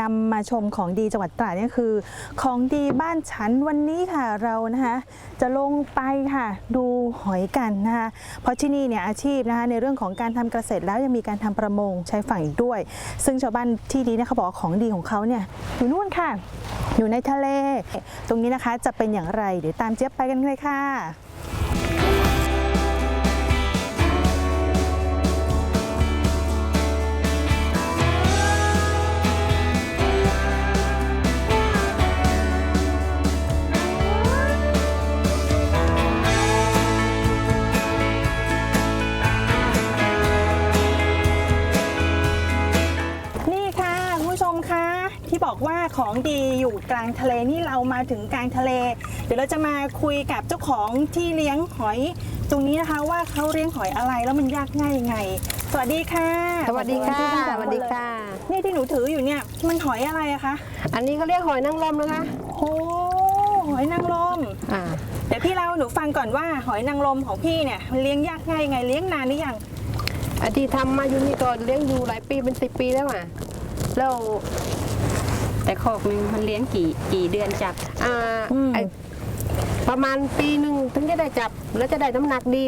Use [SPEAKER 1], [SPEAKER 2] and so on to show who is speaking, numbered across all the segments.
[SPEAKER 1] นำมาชมของดีจังหวัดตราดนี่คือ ของดีบ้านฉันวันนี้ค่ะเรานะคะจะลงไปค่ะดูหอยกันนะคะเพราะที่นี่เนี่ยอาชีพนะคะในเรื่องของการทำเกษตรแล้วยังมีการทำประมงใช้ฝั่งอีกด้วย ซึ่งชาวบ้านที่นี้เนี่ยเขาบอกว่าของดีของเขาเนี่ยอยู่นู่นค่ะ อยู่ในทะเล ตรงนี้นะคะจะเป็นอย่างไรเดี๋ยวตามเจี๊ยบไปกันเลยค่ะ ที่บอกว่าของดีอยู่กลางทะเลนี่เรามาถึงกลางทะเล เดี๋ยวเราจะมาคุยกับเจ้าของที่เลี้ยงหอย ตรงนี้นะคะว่าเขาเลี้ยงหอยอะไรแล้วมันยากง่ายยังไง สวัสดีค่ะ
[SPEAKER 2] สวัสดีค่ะ
[SPEAKER 1] ขอบณทั้ง
[SPEAKER 2] ส
[SPEAKER 1] อง
[SPEAKER 2] วัสดีค่ะ
[SPEAKER 1] นเลยนี่ที่หนูถืออยู่เนี่ยมันหอยอะไรอะคะ
[SPEAKER 2] อันนี้เขาเรียกหอยนางรมนะคะ
[SPEAKER 1] โอ้หอยนางรม
[SPEAKER 2] อ่า
[SPEAKER 1] เดี๋ยวพี่เล่าให้หนูฟังก่อนว่าหอยนางรมของพี่เนี่ยมันเลี้ยงยากง่ายยังไงเลี้ยงนานหรือยัง
[SPEAKER 2] อันที่ทำมาอยู่นี่ก็เลี้ยงอยู่หลายปีเป็นสิบปีแล้วอะแล้ว
[SPEAKER 3] แต่คอกหนึงมันเลี้ยงกี่กี่เดือนจับ
[SPEAKER 2] อ่า
[SPEAKER 1] อืม
[SPEAKER 2] ไอประมาณปีหนึ่งถึงจะได้จับแล้วจะได้น้ำหนักดี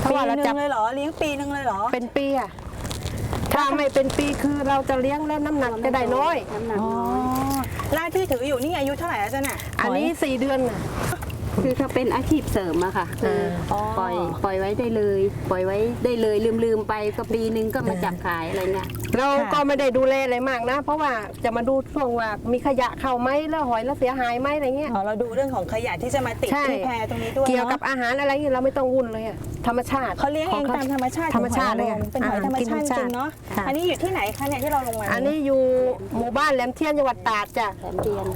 [SPEAKER 2] เพราะ
[SPEAKER 1] ปี
[SPEAKER 2] ว่า
[SPEAKER 1] ห
[SPEAKER 2] เรา
[SPEAKER 1] นึ่
[SPEAKER 2] จับ
[SPEAKER 1] งเลยเหรอเลี้ยงปีหนึ่งเลยเหรอ
[SPEAKER 2] เป็นปีอะถ้าไม่เป็นปีคือเราจะเลี้ยงแล้วน้ำหนักจะได้น้อย
[SPEAKER 3] น้ำหนัก
[SPEAKER 1] อ๋อ
[SPEAKER 3] น้อย
[SPEAKER 1] ล่าที่ถืออยู่นี่อายุเท่าไหร่แล้วจ๊ะน่ะ
[SPEAKER 2] อันนี้สี่เดือนน่ะ
[SPEAKER 3] คือเขาเป็นอาชีพเสริมอะค่ะคืออ
[SPEAKER 1] อ
[SPEAKER 3] ปล่อยปล่อยไว้ได้เลย ปล่อยไว้ได้เลยลืมลืมๆไปก็ปีนึงก็มาจับขายอะไรเงี้ย
[SPEAKER 2] เราก็ไม่ได้ดูแลอะไรมากนะ เพราะว่าจะมาดูช่วงว่ามีขยะเข้าไหมแล้วหอยแล้วเสียหายไหมอะไรเงี้ย
[SPEAKER 1] อ๋อเราดูเรื่องของขยะที่จะมาติด
[SPEAKER 2] ใช่
[SPEAKER 1] ที่แพตรงนี้ด้วย
[SPEAKER 2] เกี่ยวกับ
[SPEAKER 1] นอะ
[SPEAKER 2] อาหารอะไรเงี้ยเราไม่ต้องวุ่นเลยอะธรรมชาติ
[SPEAKER 1] เขาเลี้ยงเองตามธรรมชาติ
[SPEAKER 2] ธรรมชาติเลย
[SPEAKER 1] ของหอนางร
[SPEAKER 2] อะ
[SPEAKER 1] มเป็นหอยธรรมชาติจริงเนาะ
[SPEAKER 2] ค่ะ
[SPEAKER 1] อันนี้อยู่ที่ไหนคะเนี่ยที่เราลงมา
[SPEAKER 2] อันนี้อยู่หมู่บ้านแหลมเทียนจังหวัดตราดจ้ะ
[SPEAKER 3] แถมเทียน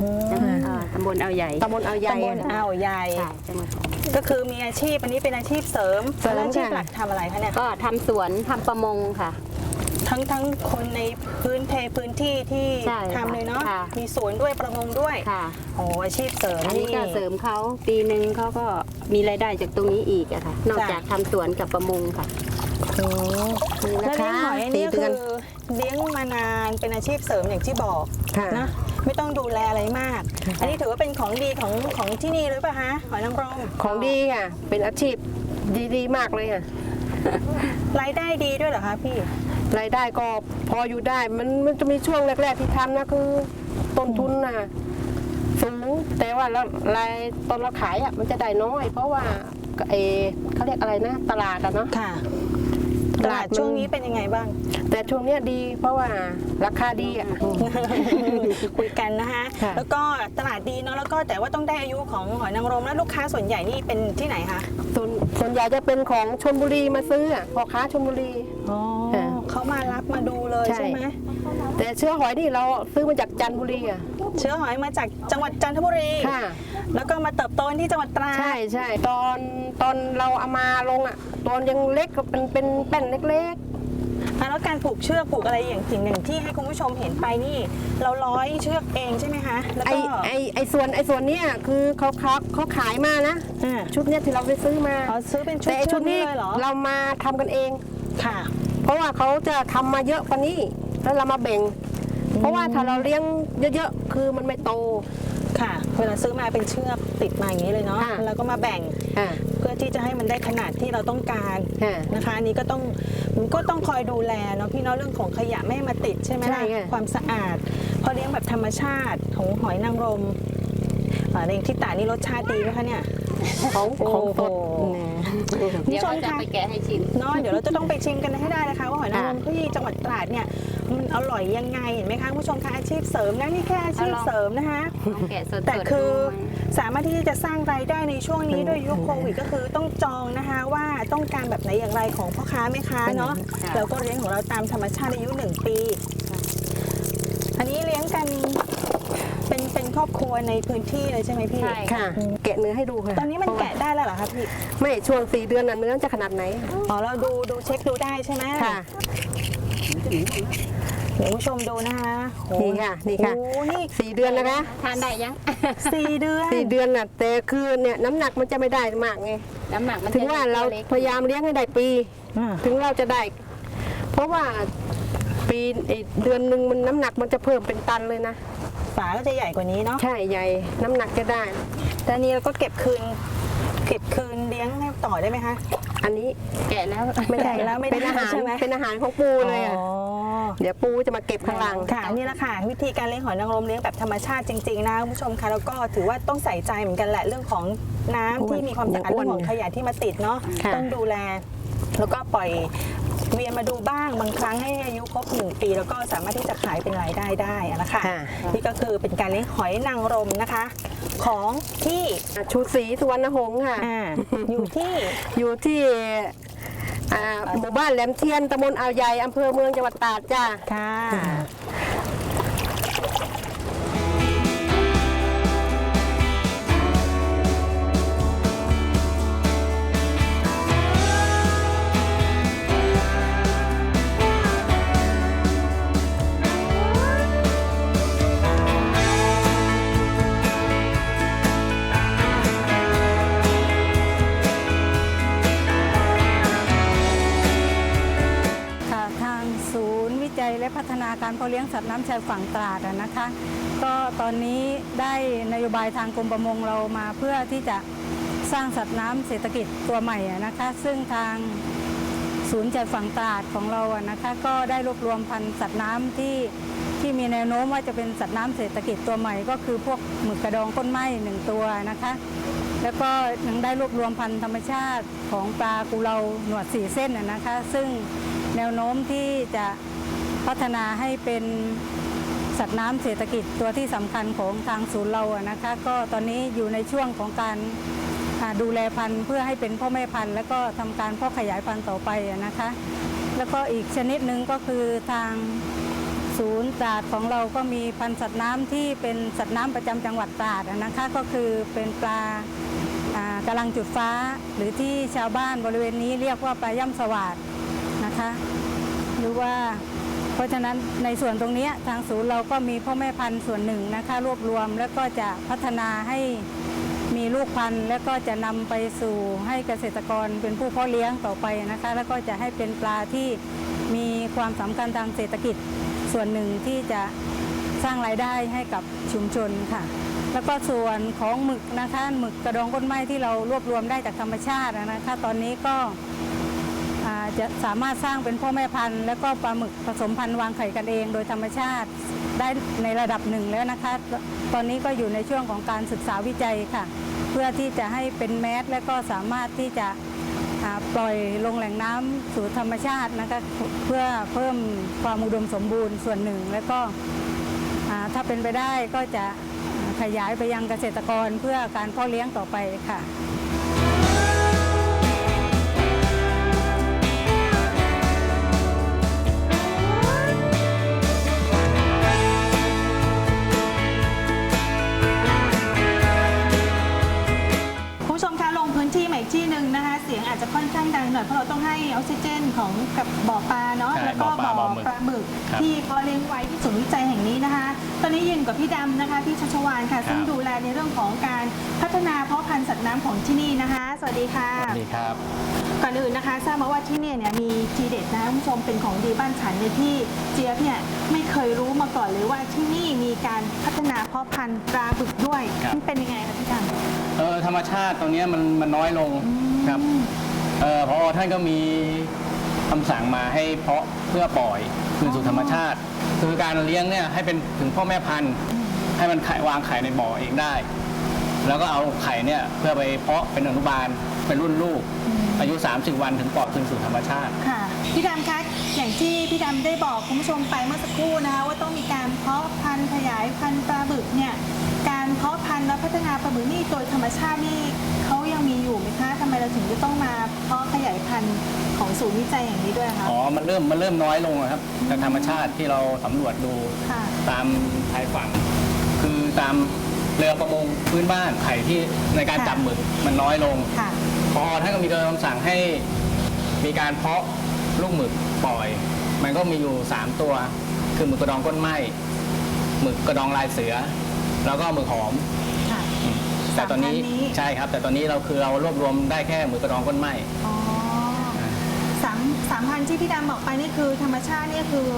[SPEAKER 3] อ่าตำบลเอาใหญ่
[SPEAKER 2] ตำบลเอาใหญ่
[SPEAKER 1] ตำบล
[SPEAKER 2] อะ
[SPEAKER 1] อ่าวใหญ่
[SPEAKER 3] ใช่จังหวัด
[SPEAKER 1] ก็คือมีอาชีพอันนี้เป็นอาชีพเสริม
[SPEAKER 2] เสริม
[SPEAKER 1] แล้วอาชีพ
[SPEAKER 2] ค่ะ
[SPEAKER 1] หลักทำอะไรคะเนี่ย
[SPEAKER 3] ก็ทำสวนทำประมงค่ะ
[SPEAKER 1] ทั้งทั้งคนในพื้นเพพื้นที่ที่
[SPEAKER 3] ใช่ค่ะ
[SPEAKER 1] ทำเลยเนาะ
[SPEAKER 3] ค่ะ
[SPEAKER 1] มีสวนด้วยประมงด้วย
[SPEAKER 3] ค่ะ
[SPEAKER 1] โอ้อาชีพเสริม
[SPEAKER 3] อันนี้ก็เสริมเขาปีหนึ่งเขาก็มีรายได้จากตรงนี้อีกอะค่ะ นอกจากทำสวนกับประมงค่ะ
[SPEAKER 1] โอ้
[SPEAKER 2] นี่
[SPEAKER 1] แล้ว
[SPEAKER 2] นะ
[SPEAKER 1] เลี้ย
[SPEAKER 2] คะ
[SPEAKER 1] งหอยอันนี้
[SPEAKER 2] สี่
[SPEAKER 1] ก็
[SPEAKER 2] เดื
[SPEAKER 1] คื
[SPEAKER 2] อน
[SPEAKER 1] อเลี้ยงมานานเป็นอาชีพเสริมอย่างที่บอก
[SPEAKER 2] ค่ะ
[SPEAKER 1] นะไม่ต้องดูแลอะไรมาก อันนี้ถือว่าเป็นของดีของของที่นี่หรือเปล่าฮะหอยนางรม
[SPEAKER 2] ของดีค่ะ เป็นอาชีพดีๆมากเลยค่ะ
[SPEAKER 1] รายได้ดีด้วยเหรอคะพี่
[SPEAKER 2] รายได้ก็พออยู่ได้ มันมันจะมีช่วงแรก ๆ ที่ทำนะคือต้นทุนน่ะสูงแต่ว่าเรารายตอนเราขายอะมันจะได้น้อย เพราะว่าเออเขาเรียกอะไรนะ ตลาดอะเนาะ
[SPEAKER 1] ค่ะต
[SPEAKER 2] ต
[SPEAKER 1] ลา
[SPEAKER 2] ลา
[SPEAKER 1] ด
[SPEAKER 2] ดมัน
[SPEAKER 1] ช่วงนี้เป็นยังไงบ้าง
[SPEAKER 2] แต่ช่วงเนี้ยดีเพราะว่าราคาดีอะ
[SPEAKER 1] คุยกันนะคะ
[SPEAKER 2] ค่ะ
[SPEAKER 1] แล้วก็ตลาดดีเนาะแล้วก็แต่ว่าต้องได้อายุของหอยนางรมแล้วลูกค้าส่วนใหญ่นี่เป็นที่ไหนคะ
[SPEAKER 2] ส่วนส่วนใหญ่จะเป็นของชนบุรีมาซื้ออะพ่อค้าชนบุรี
[SPEAKER 1] อ๋อ
[SPEAKER 2] ค่ะ
[SPEAKER 1] เขามา รับมาดูเลย
[SPEAKER 2] ใช่
[SPEAKER 1] ใช่ไหม
[SPEAKER 2] แต่เชื้อหอยนี่เราซื้อมาจากจันทบุรีอะ
[SPEAKER 1] เชื้อหอยมาจากจังหวัดจันทบุรี
[SPEAKER 2] ค่ะ
[SPEAKER 1] แล้วก็มาเติบโตที่จังหวัดตราด
[SPEAKER 2] ใช่ใช่ตอนตอนเราเอามาลงอะ ตอนยังเล็กก็เป็นเป็นแป้นเล็ก
[SPEAKER 1] อะแล้วการผูกเชือกผูกอะไรอย่างสิ่งหนึ่งที่ให้คุณผู้ชมเห็นไปนี่ เราร้อยเชือกเองใช่ไหมคะแล้ว
[SPEAKER 2] ๆ ไอ
[SPEAKER 1] ก็
[SPEAKER 2] ไอไอส่วนไอส่วนเนี้ยคือเขาเขาเขาขายมานะ
[SPEAKER 1] อ่า
[SPEAKER 2] ชุดเนี้ยที่เราไปซื้อมา
[SPEAKER 1] อ๋อซื้อเป็นชุด
[SPEAKER 2] แต่ไอชุดนี้
[SPEAKER 1] เลยเหรอ
[SPEAKER 2] เรามาทำกันเอง
[SPEAKER 1] ค่ะ
[SPEAKER 2] เพราะว่าเขาจะทำมาเยอะกว่านี้แล้วเรามาแบ่ง เพราะว่าถ้าเราเลี้ยงเยอะๆ คือมันไม่โต
[SPEAKER 1] ค่ะ เวลาซื้อมาเป็นเชือกติดมาอย่างนี้เลยเนาะ
[SPEAKER 2] ค่ะ
[SPEAKER 1] แล้วก็มาแบ่ง
[SPEAKER 2] อ่า
[SPEAKER 1] เพื่อที่จะให้มันได้ขนาดที่เราต้องการ
[SPEAKER 2] ค่ะ
[SPEAKER 1] นะคะอันนี้ก็ต้องมันก็ต้องคอยดูแลเนาะพี่เนาะเรื่องของขยะไม่ให้มาติดใช่ไหม
[SPEAKER 2] ใช่
[SPEAKER 1] ล่ะ
[SPEAKER 2] ค่ะ
[SPEAKER 1] ความสะอาดพอเลี้ยงแบบธรรมชาติของหอยนางรมอ่าในที่ตานี่รสชาติดีไหมคะเนี่ย
[SPEAKER 2] ของของสด
[SPEAKER 1] โอ้โห
[SPEAKER 3] เดี๋ยวเราจะไปแกะให้ชิม
[SPEAKER 1] เนาะเดี๋ยวเราจะต้องไปชิมกันให้ได้นะคะว่าหอยนางรม
[SPEAKER 2] ค่ะ
[SPEAKER 1] ที่จังหวัดตราดเนี่ยมันอร่อยยังไงเห็นไหมคะคุณผู้ชมคะอาชีพเสริมนะนี่แค่อาชีพ
[SPEAKER 3] เอาลอง
[SPEAKER 1] เสริมนะคะ
[SPEAKER 3] ลองแกะสดๆ
[SPEAKER 1] แต่คือ
[SPEAKER 3] ดูไหม
[SPEAKER 1] สามารถที่จะสร้างรายได้ในช่วงนี้ด้วยยุคโควิดก็คือต้องจองนะคะว่าต้องการแบบไหนอย่างไรของพ่อค้าแม่ค้าเนาะ
[SPEAKER 3] ค่ะ
[SPEAKER 1] แล้วก็เลี้ยงของเราตามธรรมชาติอายุหนึ่งปี อันนี้เลี้ยงกันเป็นเป็น ครอบครัวในพื้นที่เลยใช่ไหมพี่
[SPEAKER 3] ใช่
[SPEAKER 2] ค่ะ แกะเนื้อให้ดูค่ะ
[SPEAKER 1] ตอนนี้มันแกะได้แล้วเหรอคะพี่
[SPEAKER 2] ไม่ช่วงสี่เดือนน่ะเนื้อจะขนาดไหน
[SPEAKER 1] อ๋อเราดูดูเช็คดูได้ใช่ไหม
[SPEAKER 2] ค่ะ
[SPEAKER 1] เดี๋ยวผู้ชมดูนะคะโอ้
[SPEAKER 2] นี่ค่ะนี่ค่ะ
[SPEAKER 1] โอ้นี่
[SPEAKER 2] สี่เดือนนะคะ
[SPEAKER 3] ทานได้ยัง
[SPEAKER 1] สี่เดือน
[SPEAKER 2] สี่เดือนน่ะแต่คือเนี่ยน้ำหนักมันจะไม่ได้มากไง
[SPEAKER 3] น้ำหนักมัน
[SPEAKER 2] ถึงว่าเรา
[SPEAKER 3] ล็ก
[SPEAKER 2] พยายามเลี้ยงให้ได้ปี
[SPEAKER 1] อ่า
[SPEAKER 2] ถึงเราจะได้ เพราะว่าปีไอ้เดือนหนึ่งมันน้ำหนักมันจะเพิ่มเป็นตันเลยนะ
[SPEAKER 1] ฝาก็จะใหญ่กว่านี้เนาะ
[SPEAKER 2] ใช่ใหญ่น้ำหนักจะได้
[SPEAKER 1] แต่อันนี้เราก็เก็บคืน เก็บคืนเลี้ยงให้ต่อได้ไหมคะ
[SPEAKER 2] อันนี้
[SPEAKER 3] แกะแล้ว
[SPEAKER 2] ไม่ได้
[SPEAKER 1] แกะแล้วไม่ได้
[SPEAKER 2] เป็นอาหาร
[SPEAKER 1] ใช่ไหม
[SPEAKER 2] เป็นอาหารของปูเลยอะ
[SPEAKER 1] อ๋อ
[SPEAKER 2] เดี๋ยวปูจะมาเก็บข้างหลัง
[SPEAKER 1] ค่ะนี่แหละค่ะวิธีการเลี้ยงหอยนางรมเลี้ยงแบบธรรมชาติจริงๆนะคุณผู้ชมคะแล้วก็ถือว่าต้องใส่ใจเหมือนกันแหละเรื่องของน้ำที่มีความสะอาด
[SPEAKER 2] อ้วน
[SPEAKER 1] เรื่องของขยะที่มาติดเนาะ
[SPEAKER 2] ค่ะ
[SPEAKER 1] ต้องดูแล แล้วก็ปล่อย เวียนมาดูบ้างบางครั้งให้อายุครบหนึ่งปี แล้วก็สามารถที่จะขายเป็นรายได้ได้อะนะคะ
[SPEAKER 2] ค่ะ
[SPEAKER 1] นี่ก็คือเป็นการเลี้ยงหอยนางรมนะคะ ของที่
[SPEAKER 2] ชูศรีสุวรรณหงส์ค่ะ
[SPEAKER 1] อ่าอยู่ที่
[SPEAKER 2] อยู่ที่อ่าหมู่บ้านแหลมเทียนตำบลอ่าวใหญ่อำเภอเมืองจังหวัดตราดจ้า
[SPEAKER 1] ค่ะ
[SPEAKER 4] ค่ะ การเพาะเลี้ยงสัตว์น้ำชายฝั่งตราดนะคะ ก็ตอนนี้ได้นโยบายทางกรมประมงเรามาเพื่อที่จะสร้างสัตว์น้ำเศรษฐกิจตัวใหม่นะคะ ซึ่งทางศูนย์ชายฝั่งตราดของเราอะนะคะก็ได้รวบรวมพันธุ์สัตว์น้ำที่ที่มีแนวโน้มว่าจะเป็นสัตว์น้ำเศรษฐกิจตัวใหม่ ก็คือพวกหมึกกระดองก้นไหมหนึ่งตัวนะคะ แล้วก็ยังได้รวบรวมพันธุ์ธรรมชาติของปลากุเลาหนวดสีเส้นน่ะนะคะ ซึ่งแนวโน้มที่จะ พัฒนาให้เป็นสัตว์น้ำเศรษฐกิจตัวที่สำคัญของทางศูนย์เราอะนะคะ ก็ตอนนี้อยู่ในช่วงของการดูแลพันธุ์เพื่อให้เป็นพ่อแม่พันธุ์ แล้วก็ทำการพ่อขยายพันธุ์ต่อไปอะนะคะ แล้วก็อีกชนิดหนึ่งก็คือทางศูนย์ตราดของเราก็มีพันธุ์สัตว์น้ำที่เป็นสัตว์น้ำประจำจังหวัดตราดนะคะ ก็คือเป็นปลาอ่ากำลังจุดฟ้า หรือที่ชาวบ้านบริเวณนี้เรียกว่าปลาย่ำสวาดนะคะ หรือว่า เพราะฉะนั้นในส่วนตรงนี้ทางศูนย์เราก็มีพ่อแม่พันธุ์ส่วนหนึ่งนะคะรวบรวมแล้วก็จะพัฒนาให้มีลูกพันธุ์แล้วก็จะนำไปสู่ให้เกษตรกรเป็นผู้เพาะเลี้ยงต่อไปนะคะ แล้วก็จะให้เป็นปลาที่มีความสำคัญทางเศรษฐกิจส่วนหนึ่งที่จะสร้างรายได้ให้กับชุมชนค่ะ แล้วก็ส่วนของหมึกนะคะหมึกกระดองก้นไม้ที่เรารวบรวมได้จากธรรมชาตินะคะ ตอนนี้ก็ จะสามารถสร้างเป็นพ่อแม่พันธุ์ แล้วก็ปลาหมึกผสมพันธุ์วางไข่กันเอง โดยธรรมชาติได้ในระดับหนึ่งแล้วนะคะ ตอนนี้ก็อยู่ในช่วงของการศึกษาวิจัยค่ะ เพื่อที่จะให้เป็นแมสและก็สามารถที่จะปล่อยลงแหล่งน้ำสู่ธรรมชาตินะคะเพื่อเพิ่มความอุดมสมบูรณ์ส่วนหนึ่ง แล้วก็ถ้าเป็นไปได้ก็จะขยายไปยังเกษตรกรเพื่อการเพาะเลี้ยงต่อไปค่ะ
[SPEAKER 1] จจะค่อนข้างดังหน่อยเพราะเราต้องให้ออกซิเจนของกับบ่อปลาเนาะ
[SPEAKER 5] ใช่
[SPEAKER 1] แล้วก็
[SPEAKER 5] บ่อป
[SPEAKER 1] บ่
[SPEAKER 5] ลา
[SPEAKER 1] อ
[SPEAKER 5] บ่อหมึก
[SPEAKER 1] ปลาหมึก
[SPEAKER 5] ครับ
[SPEAKER 1] ที่เขาเลี้ยงไว้ที่ศูนย์วิจัยแห่งนี้นะคะ ตอนนี้ยืนกับพี่ดำนะคะพี่ชัชวานค่ะ ซึ่ง
[SPEAKER 5] ครับ
[SPEAKER 1] ดูแลในเรื่องของการพัฒนาเพาะพันธุ์สัตว์น้ำของที่นี่นะคะ สวัสดีค่ะ
[SPEAKER 5] สวัสดีครับ
[SPEAKER 1] ก่อนอื่นนะคะทราบมาว่าที่เนี่ยเนี่ยมีทีเด็ดนะคุณผู้ชมเป็นของดีบ้านฉันในที่เจี๊ยบเนี่ยไม่เคยรู้มาก่อนเลยว่าที่นี่มีการพัฒนาเพาะพันธุ์ปลาบึกด้วย
[SPEAKER 5] ครับ
[SPEAKER 1] มันเป็นยังไงคะพี่ดำ
[SPEAKER 5] เออธรรมชาติตรงเนี้ยมันมันน้อยลงครับ เออพอท่านก็มีคำสั่งมาให้เพาะเพื่อปล่อยคืนสู่ธรรมชาติ คือการเลี้ยงเนี่ยให้เป็นถึงพ่อแม่พันธุ์ ให้มันไข่วางไข่ในบ่อเองได้ แล้วก็เอาไข่เนี่ยเพื่อไปเพาะเป็นอนุบาลเป็นรุ่นลูก อายุ 30 วันถึงปล่อยคืนสู่ธรรมชาติ
[SPEAKER 1] ค่ะพี่ดำคะอย่างที่พี่ดำได้บอกคุณผู้ชมไปเมื่อสักครู่นะคะว่าต้องมีการเพาะพันธุ์ขยายพันธุ์ปลาบึกเนี่ยารเพาะพันธุ์และพัฒนาปลาบึกนี่โดยธรรมชาตินี่เขายังมีอยู่ไหมคะทำไมเราถึงจะต้องมาเพาะขยายพันธุ์ของศูนย์วิจัยอย่างนี้ด้วยคะ
[SPEAKER 5] อ๋อ มันเริ่มมันเริ่มน้อยลงอะครับจากธรรมชาติที่เราสำรวจดู
[SPEAKER 1] ค่ะ
[SPEAKER 5] ตามชายฝั่ง คือตามเรือประมงพื้นบ้านไข่ที่ในการ
[SPEAKER 1] ค่ะ
[SPEAKER 5] จับหมึกมันน้อยลง
[SPEAKER 1] ค่ะ
[SPEAKER 5] พอท่านก็มีคำสั่งให้มีการเพาะลูกหมึกปล่อย มันก็มีอยู่ 3 ตัว คือหมึกกระดองก้นไหมหมึกกระดองลายเสือ แล้วก็หมึกหอม
[SPEAKER 1] ค่ะ
[SPEAKER 5] แต่ตอนนี้
[SPEAKER 1] สามพันนี้
[SPEAKER 5] ใช่ครับ แต่ตอนนี้เราคือเรารวบรวมได้แค่หมึกกระดองก้นไหม
[SPEAKER 1] อ๋อสามสามพันที่พี่ดำบอกไปนี่คือธรรมชาติเนี่ยคือ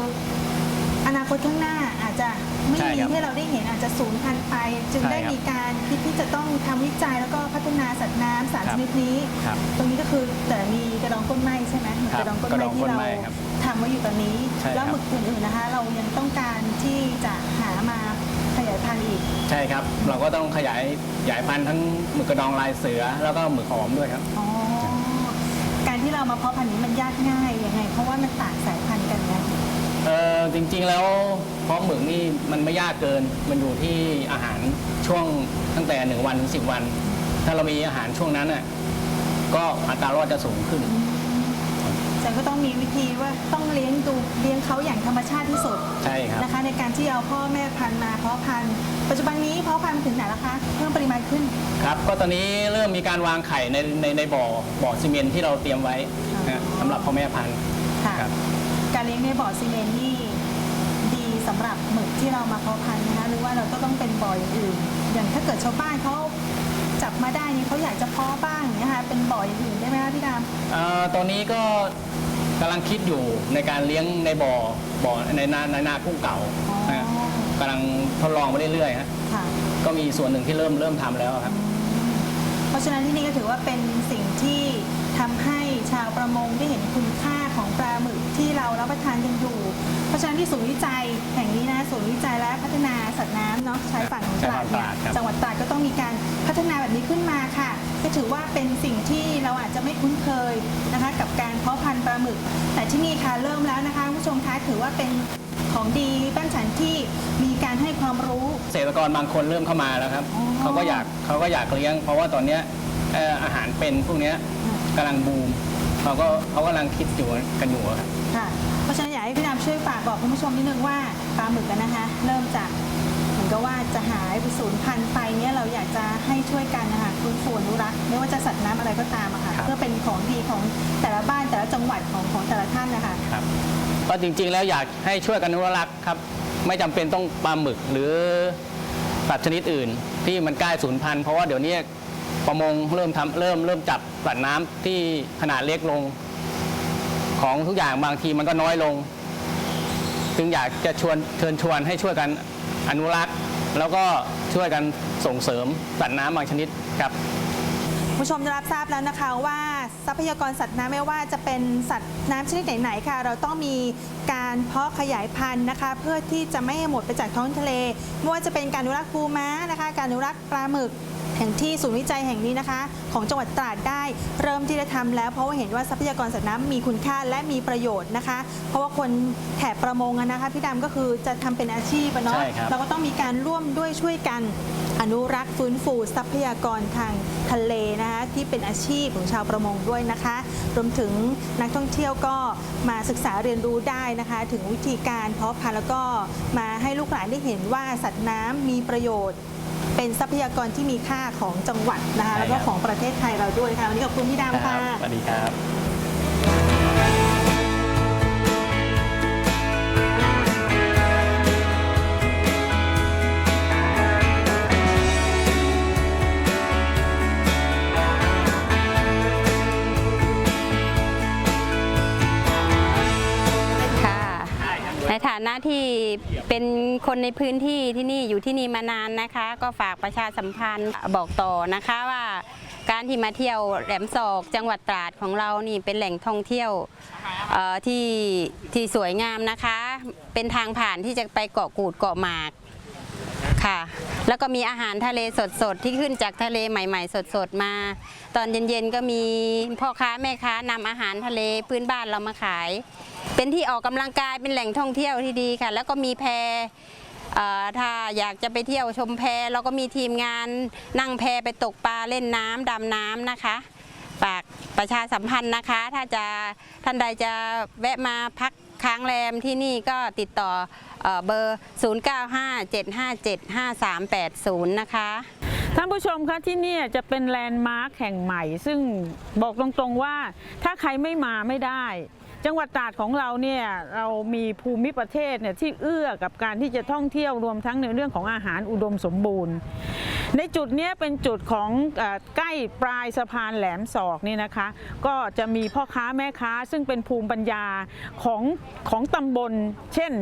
[SPEAKER 1] อนาคตข้างหน้าอาจจะไม่
[SPEAKER 5] ใช่
[SPEAKER 1] มี
[SPEAKER 5] ครับ
[SPEAKER 1] ให้เราได้เห็นอาจจะสูญพันธุ์ไป จึง
[SPEAKER 5] ใช่
[SPEAKER 1] ได้
[SPEAKER 5] ครับ
[SPEAKER 1] มีการคิดที่จะต้องทำวิจัยแล้วก็พัฒนาสัตว์น้ำสาร
[SPEAKER 5] ครั
[SPEAKER 1] ช
[SPEAKER 5] บ
[SPEAKER 1] นิดนี้
[SPEAKER 5] ครับ
[SPEAKER 1] ตรงนี้ก็คือแต่มีกระดองก้นไม้ใช่ไหมเหมือน
[SPEAKER 5] ค
[SPEAKER 1] ก
[SPEAKER 5] รับ
[SPEAKER 1] ระดองก้น
[SPEAKER 5] กระด
[SPEAKER 1] ไม้
[SPEAKER 5] อง
[SPEAKER 1] ที่
[SPEAKER 5] ก้น
[SPEAKER 1] เรา
[SPEAKER 5] ไม้ครับ
[SPEAKER 1] ทำไว้อยู่ตอนนี้
[SPEAKER 5] ใช่ครับ
[SPEAKER 1] แล้วหมึกอื่นๆนะคะ เรายังต้องการที่จะหามา ขยายพันธุ์อีก
[SPEAKER 5] ใช่ครับ เราก็ต้องขยายขยายพันธุ์ทั้งหมึกกระดองลายเสือ แล้วก็หมึกหอมด้วยครับ
[SPEAKER 1] อ๋อ การที่เรามาเพาะพันธุ์นี้มันยากง่ายยังไง เพราะว่ามันต่างสายพันธุ์กันไง
[SPEAKER 5] เออจริงๆแล้วเพาะหมึกนี่มันไม่ยากเกิน มันอยู่ที่อาหารช่วงตั้งแต่ 1 วันถึง10 วัน ถ้าเรามีอาหารช่วงนั้นน่ะก็อัตรารอดจะสูงขึ้น
[SPEAKER 1] ฉันก็ต้องมีวิธีว่าต้องเลี้ยงดูเลี้ยงเขาอย่างธรรมชาติที่สุด
[SPEAKER 5] ใช่ครับ
[SPEAKER 1] นะคะ ในการที่เอาพ่อแม่พันธุ์มาเพาะพันธุ์ปัจจุบันนี้เพาะพันธุ์ถึงไหนแล้วคะเพิ่มปริมาณขึ้น
[SPEAKER 5] ครับ ก็ตอนนี้เริ่มมีการวางไข่ในในในบ่อบ่อซีเมนต์ที่เราเตรียมไว้นะสำหรับพ่อแม่พันธุ์
[SPEAKER 1] ค่ะ
[SPEAKER 5] ครับ
[SPEAKER 1] การเลี้ยงในบ่อซีเมนต์นี่ดีสำหรับหมึกที่เรามาเพาะพันธุ์นะคะหรือว่าเราก็ต้องเป็นบ่ออย่างอื่น อย่างถ้าเกิดชาวบ้านเขา จับมาได้นี่เขาอยากจะเพาะบ้างอย่างเงี้ยค่ะเป็นบ่ออย่างอื่นได้ไหมคะพี่ดำ
[SPEAKER 5] เอ่อตอนนี้ก็กำลังคิดอยู่ในการเลี้ยงในบ่อบ่อในนาในนากุ้งเก่า
[SPEAKER 1] อ๋อ
[SPEAKER 5] นะฮะกำลังทดลองไปเรื่อยๆฮะ
[SPEAKER 1] ค่ะ
[SPEAKER 5] ก็มีส่วนหนึ่งที่เริ่มเริ่มทำแล้วครับ
[SPEAKER 1] เพราะฉะนั้นที่นี่ก็ถือว่าเป็นสิ่งที่ทำให้ชาวประมงได้เห็นคุณค่าของปลาหมึกที่เรารับประทานกันอยู่ เพราะฉะนั้นที่ศูนย์วิจัยแห่งนี้นะศูนย์วิจัยและพัฒนาสัตว์น้ำเนาะชายฝั่งของตราดเนี่ย
[SPEAKER 5] ชายฝั่งตราดครับ
[SPEAKER 1] จังหวัดตราดก็ต้องมีการพัฒนาแบบนี้ขึ้นมาค่ะก็ถือว่าเป็นสิ่งที่เราอาจจะไม่คุ้นเคยนะคะกับการเพาะพันธุ์ปลาหมึก แต่ที่นี่ค่ะเริ่มแล้วนะคะคุณผู้ชมคะถือว่าเป็นของดีบ้านฉันที่มีการให้ความรู้
[SPEAKER 5] เกษตรกรบางคนเริ่มเข้ามาแล้วครับ
[SPEAKER 1] อ๋อ
[SPEAKER 5] เขาก็อยากเขาก็อยากเลี้ยง เพราะว่าตอนเนี้ยเอ่ออาหารเป็นพวกเนี้ยกำลังบูมเขาก็เขากำลังคิดอยู่กันอยู่ครับ
[SPEAKER 1] ให้พี่ดำช่วยฝากบอกคุณผู้ชมนิดนึงว่าปลาหมึกกันนะคะ เริ่มจากเหมือนกับว่าจะหายไปสูญพันธุ์ไปเนี่ยเราอยากจะให้ช่วยกันนะคะฟื้นฟูอนุรักษ์ไม่ว่าจะสัตว์น้ำอะไรก็ตามอะค่ะ
[SPEAKER 5] ครับ
[SPEAKER 1] เพื่อเป็นของดีของแต่ละบ้านแต่ละจังหวัดของของแต่ละท่านนะคะ
[SPEAKER 5] ครับก็จริงๆแล้วอยากให้ช่วยกันอนุรักษ์ครับ ไม่จำเป็นต้องปลาหมึกหรือสัตว์ชนิดอื่น ที่มันใกล้สูญพันธุ์เพราะว่าเดี๋ยวนี้ประมงเริ่มทำเริ่มเริ่มจับสัตว์น้ำที่ขนาดเล็กลง ของทุกอย่างบางทีมันก็น้อยลง จึงอยากจะชวนเชิญชวนให้ช่วยกันอนุรักษ์ แล้วก็ช่วยกันส่งเสริมสัตว์น้ำบางชนิดครับ
[SPEAKER 1] ผู้ชมจะรับทราบแล้วนะคะว่าทรัพยากรสัตว์น้ำไม่ว่าจะเป็นสัตว์น้ำชนิดไหนๆค่ะ เราต้องมีการเพาะขยายพันธุ์นะคะ เพื่อที่จะไม่ให้หมดไปจากท้องทะเลไม่ว่าจะเป็นการอนุรักษ์ปูม้านะคะ การอนุรักษ์ปลาหมึก แห่งที่ศูนย์วิจัยแห่งนี้นะคะ ของจังหวัดตราดได้เริ่มที่จะทำแล้ว เพราะว่าเห็นว่าทรัพยากรสัตว์น้ำมีคุณค่าและมีประโยชน์นะคะ เพราะว่าคนแถบประมงอะนะคะพี่ดำก็คือจะทำเป็นอาชีพอะเนาะ
[SPEAKER 5] ใช่ครับ
[SPEAKER 1] เราก็ต้องมีการร่วมด้วยช่วยกันอนุรักษ์ฟื้นฟูทรัพยากรทางทะเลนะคะที่เป็นอาชีพของชาวประมงด้วยนะคะ รวมถึงนักท่องเที่ยวก็มาศึกษาเรียนรู้ได้นะคะ ถึงวิธีการเพาะพันธุ์แล้วก็มาให้ลูกหลานได้เห็นว่าสัตว์น้ำมีประโยชน์ เป็นทรัพยากรที่มีค่าของจังหวัดนะคะ
[SPEAKER 5] ใช่
[SPEAKER 1] แล้ว
[SPEAKER 5] ครั
[SPEAKER 1] ก็
[SPEAKER 5] บ
[SPEAKER 1] ของประเทศไทยเราด้วยค่ะวันนี้ขอบคุณพี่ดำค่ะ
[SPEAKER 5] สวัสดีครับ
[SPEAKER 3] ฐานะที่เป็นคนในพื้นที่ที่นี่อยู่ที่นี่มานานนะคะ ก็ฝากประชาสัมพันธ์บอกต่อนะคะว่าการที่มาเที่ยวแหลมศอกจังหวัดตราดของเรานี่เป็นแหล่งท่องเที่ยวที่ที่สวยงามนะคะ เป็นทางผ่านที่จะไปเกาะกูดเกาะหมากค่ะ แล้วก็มีอาหารทะเลสดๆ ที่ขึ้นจากทะเลใหม่ ๆ สดๆมา ตอนเย็นๆก็มีพ่อค้าแม่ค้านำอาหารทะเลพื้นบ้านเรามาขาย เป็นที่ออกกำลังกายเป็นแหล่งท่องเที่ยวที่ดีค่ะ แล้วก็มีแพถ้าอยากจะไปเที่ยวชมแพเราก็มีทีมงานนั่งแพไปตกปลาเล่นน้ำดำน้ำนะคะฝากประชาสัมพันธ์นะคะ ถ้าจะท่านใดจะแวะมาพักค้างแรมที่นี่ก็ติดต่อเอเบอร์ 0957575380 นะคะ
[SPEAKER 6] ท่านผู้ชมคะที่นี่จะเป็นแลนด์มาร์คแห่งใหม่ ซึ่งบอกตรงๆว่าถ้าใครไม่มาไม่ได้ จังหวัดตราดของเราเนี่ยเรามีภูมิประเทศเนี่ยที่เอื้อกับการที่จะท่องเที่ยวรวมทั้งในเรื่องของอาหารอุดมสมบูรณ์ ในจุดนี้เป็นจุดของอใกล้ปลายสะพานแหลมศอกนี่นะคะ ก็จะมีพ่อค้าแม่ค้า ซึ่งเป็นภูมิปัญญาของของตำบล เช่น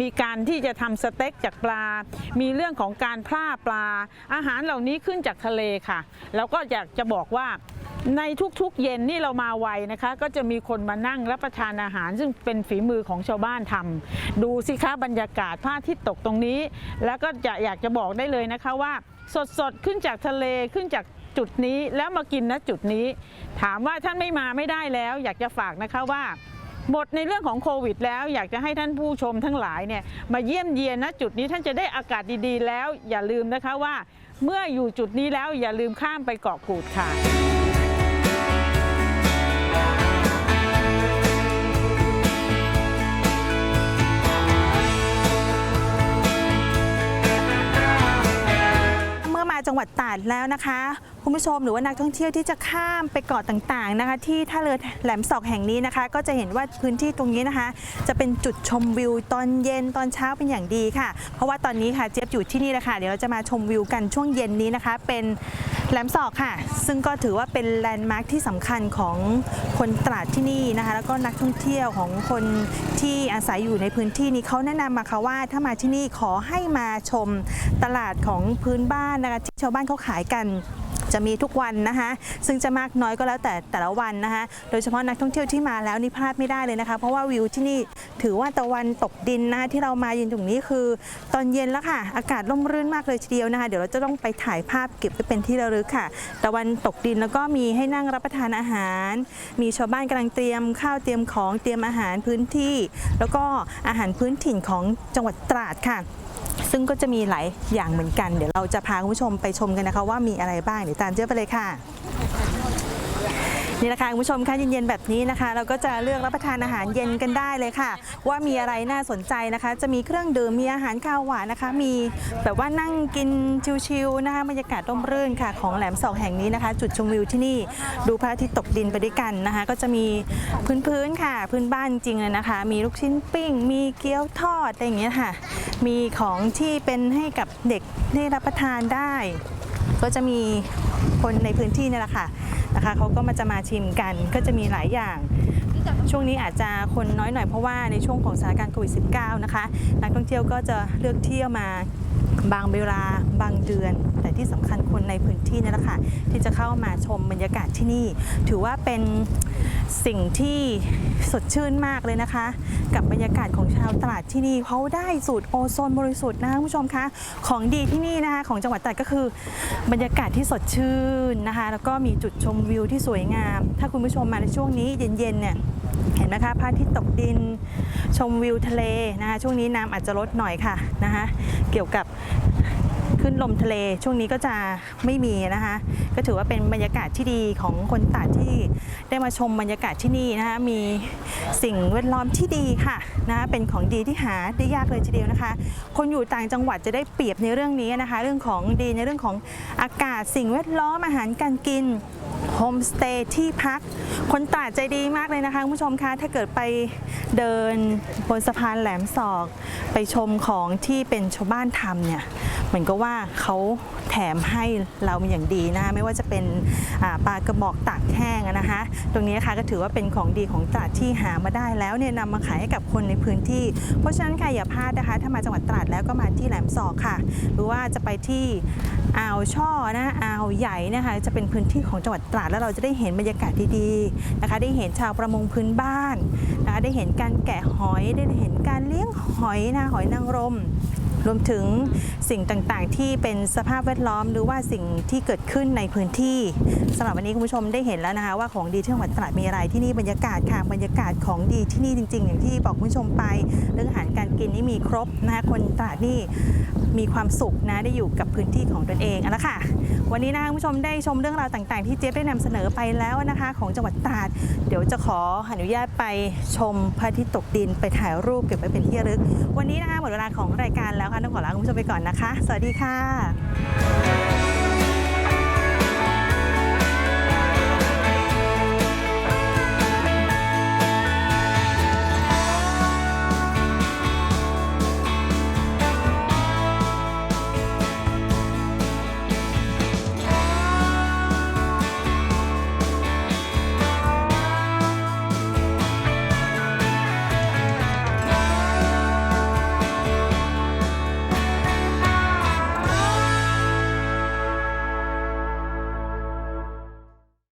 [SPEAKER 6] มีการที่จะทำสเต็กจากปลา มีเรื่องของการพล่าปลา อาหารเหล่านี้ขึ้นจากทะเลค่ะ แล้วก็อยากจะบอกว่า ในทุกๆเย็นนี่เรามาไวนะคะ ก็จะมีคนมานั่งรับประทานอาหาร ซึ่งเป็นฝีมือของชาวบ้านทำดูสิคะบรรยากาศพระอาทิตย์ตกตรงนี้ แล้วก็จะอยากจะบอกได้เลยนะคะว่า สดๆ ขึ้นจากทะเลขึ้นจากจุดนี้แล้วมากินณจุดนี้ ถามว่าท่านไม่มาไม่ได้แล้ว อยากจะฝากนะคะว่าหมดในเรื่องของโควิดแล้วอยากจะให้ท่านผู้ชมทั้งหลายเนี่ยมาเยี่ยมเยียนณจุดนี้ท่านจะได้อากาศดีๆ แล้วอย่าลืมนะคะว่า เมื่ออยู่จุดนี้แล้วอย่าลืมข้ามไปเกาะกูดค่ะ
[SPEAKER 1] จังหวัดตราดแล้วนะคะ คุณผู้ชมหรือว่านักท่องเที่ยวที่จะข้ามไปเกาะต่างๆนะคะ ที่ท่าเรือแหลมศอกแห่งนี้นะคะ ก็จะเห็นว่าพื้นที่ตรงนี้นะคะ จะเป็นจุดชมวิวตอนเย็นตอนเช้าเป็นอย่างดีค่ะ เพราะว่าตอนนี้ค่ะเจี๊ยบอยู่ที่นี่แหละค่ะเดี๋ยวเราจะมาชมวิวกันช่วงเย็นนี้นะคะ เป็นแหลมศอกค่ะ ซึ่งก็ถือว่าเป็นแลนด์มาร์คที่สำคัญของคนตราดที่นี่นะคะ แล้วก็นักท่องเที่ยวของคนที่อาศัยอยู่ในพื้นที่นี้เขาแนะนำมาค่ะว่า ถ้ามาที่นี่ขอให้มาชมตลาดของพื้นบ้านนะคะที่ชาวบ้านเขาขายกัน จะมีทุกวันนะคะ ซึ่งจะมากน้อยก็แล้วแต่แต่ละวันนะคะ โดยเฉพาะนักท่องเที่ยวที่มาแล้วนี่พลาดไม่ได้เลยนะคะ เพราะว่าวิวที่นี่ถือว่าตะวันตกดินนะคะที่เรามายืนตรงนี้คือ ตอนเย็นแล้วค่ะ อากาศร่มรื่นมากเลยทีเดียวนะคะ เดี๋ยวเราจะต้องไปถ่ายภาพเก็บไว้เป็นที่ระลึกค่ะ ตะวันตกดินแล้วก็มีให้นั่งรับประทานอาหาร มีชาวบ้านกำลังเตรียมข้าวเตรียมของเตรียมอาหารพื้นที่ แล้วก็อาหารพื้นถิ่นของจังหวัดตราดค่ะ ซึ่งก็จะมีหลายอย่างเหมือนกัน เดี๋ยวเราจะพาคุณผู้ชมไปชมกันนะคะว่ามีอะไรบ้างเดี๋ยวตามเจ้าไปเลยค่ะ นี่นะคะคุณผู้ชมคะเย็นๆแบบนี้นะคะ เราก็จะเลือกรับประทานอาหารเย็นกันได้เลยค่ะ ว่ามีอะไรน่าสนใจนะคะ จะมีเครื่องดื่มมีอาหารข้าวหวานนะคะ มีแบบว่านั่งกินชิลๆนะคะบรรยากาศร่มรื่นค่ะ ของแหลมสองแห่งนี้นะคะ จุดชมวิวที่นี่ดูพระอาทิตย์ตกดินไปด้วยกันนะคะ ก็จะมีพื้นๆค่ะ พื้นบ้านจริงเลยนะคะ มีลูกชิ้นปิ้ง มีเกี๊ยวทอดอะไรอย่างเงี้ยค่ะ มีของที่เป็นให้กับเด็กได้รับประทานได้ ก็จะมีคนในพื้นที่นี่แหละค่ะ นะคะเขาก็มาจะมาชิมกันก็จะมีหลายอย่าง ช่วงนี้อาจจะคนน้อยหน่อยเพราะว่าในช่วงของสถานการณ์โควิด -19 นะคะนักท่องเที่ยวก็จะเลือกเที่ยวมาบางเวลาบางเดือน แต่ที่สำคัญคนในพื้นที่นี่แหละค่ะที่จะเข้ามาชมบรรยากาศที่นี่ ถือว่าเป็นสิ่งที่สดชื่นมากเลยนะคะ กับบรรยากาศของชาวตราดที่นี่เขาได้สูตรโอโซนบริสุทธิ์นะคะคุณผู้ชมคะของดีที่นี่นะคะ ของจังหวัดตราดก็คือ บรรยากาศที่สดชื่นนะคะ แล้วก็มีจุดชมวิวที่สวยงาม ถ้าคุณผู้ชมมาในช่วงนี้เย็นๆเนี่ย เห็นไหมคะพระอาทิตย์ตกดินชมวิวทะเลนะคะช่วงนี้น้ำอาจจะลดหน่อยค่ะนะคะเกี่ยวกับขึ้นลมทะเลช่วงนี้ก็จะไม่มีนะคะก็ถือว่าเป็นบรรยากาศที่ดีของคนตาดที่ได้มาชมบรรยากาศที่นี่นะคะมีสิ่งแวดล้อมที่ดีค่ะนะคะเป็นของดีที่หาได้ยากเลยทีเดียวนะคะ คนอยู่ต่างจังหวัดจะได้เปรียบในเรื่องนี้นะคะ เรื่องของดีในเรื่องของอากาศสิ่งแวดล้อมอาหารการกิน โฮมสเตย์ที่พัก คนตราดใจดีมากเลยนะคะคุณผู้ชมคะถ้าเกิดไปเดินบนสะพานแหลมศอก ไปชมของที่เป็นชาวบ้านทำเนี่ยเหมือนกับว่าเขาแถมให้เราอย่างดีนะไม่ว่าจะเป็นปลากระบอกตากแห้งนะคะตรงนี้ค่ะก็ถือว่าเป็นของดีของตราดที่หามาได้แล้วเนี่ยนำมาขายให้กับคนในพื้นที่ เพราะฉะนั้นค่ะอย่าพลาดนะคะ ถ้ามาจังหวัดตราดแล้วก็มาที่แหลมศอกค่ะ หรือว่าจะไปที่อ่าวช่อนะอ่าวใหญ่นะคะจะเป็นพื้นที่ของจังหวัดตราดแล้วเราจะได้เห็นบรรยากาศดีๆนะคะ ได้เห็นชาวประมงพื้นบ้านนะคะได้เห็นการแกะหอยได้เห็นการเลี้ยงหอยนะหอยนางรมรวมถึงสิ่งต่างๆ ที่เป็นสภาพแวดล้อมหรือว่าสิ่งที่เกิดขึ้นในพื้นที่สำหรับวันนี้คุณผู้ชมได้เห็นแล้วนะคะ ว่าของดีที่จังหวัดตราดมีอะไรที่นี่บรรยากาศค่ะบรรยากาศของดีที่นี่จริง ๆ อย่างที่บอกคุณผู้ชมไป เรื่องอาหารการกินนี่มีครบนะคะคนตราดนี่มีความสุขนะได้อยู่กับพื้นที่ของตนเองเอาละค่ะ วันนี้นะคะคุณผู้ชมได้ชมเรื่องราวต่างๆ ที่เจ๊ได้นำเสนอไปแล้วนะคะ ของจังหวัดตราด เดี๋ยวจะขออนุญาตไปชมพระอาทิตย์ตกดินไปถ่ายรูปเก็บไว้เป็นที่ระลึก วันนี้นะคะหมดเวลาของรายการแล้วค่ะต้องขอลาคุณผู้ชมไปก่อนนะคะ สวัสดีค่ะ